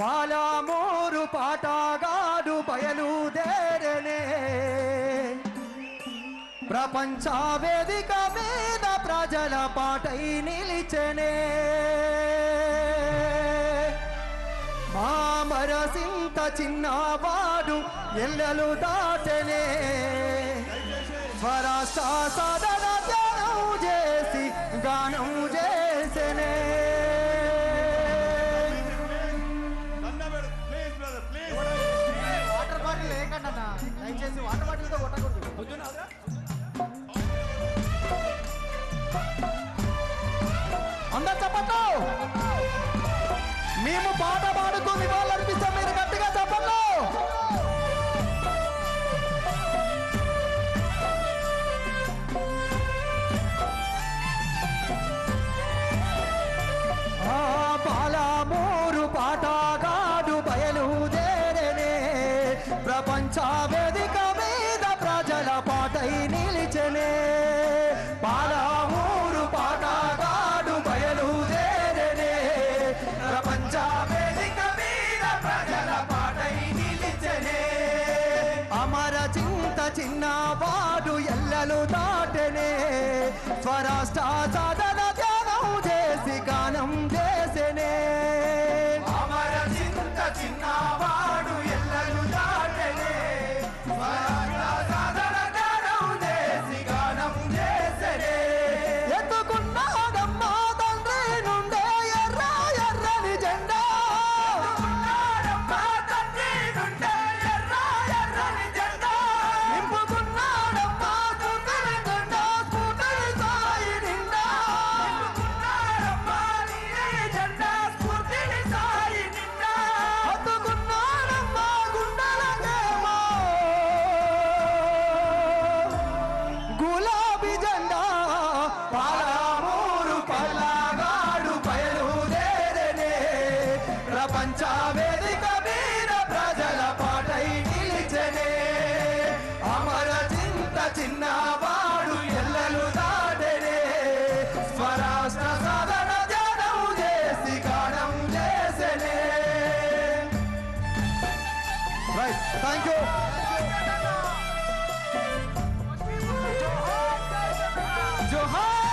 పాలమూరు పాటగాడు బయలుదేరనే. ప్రపంచ వేదిక మీద ప్రజల పాటై నిలిచనే. మామరసింత చిన్నవాడు ఎల్లలు దాటనే. స్వరాష్ట్ర సాధన ధ్యానం చేసి గానం అందరు చెప్పట్లు! మేము పాట పాడుతూ నివాళులర్పిస్తాం మీరు గట్టిగా చెప్పట్లు! ఆ పాలమూరు పాటగాడు బయలుదేరనే ప్రపంచ వేదిక మీద ప్రజల పాటై నిలిచే చిన్నవాడు ఎల్లలు దాటనే. స్వరాష్ట్ర సాధన జెండా పాలమూరు పల్లగాడు బయలుదేరనే. ప్రపంచ వేదిక మీద ప్రజల పాటై నిలిచనే. అమర చింత చిన్నవాడు ఎల్లలు దాటనే. స్వరాష్ట్ర సాధన జనం చేసి గానం చేసనే. Right thank you 就好。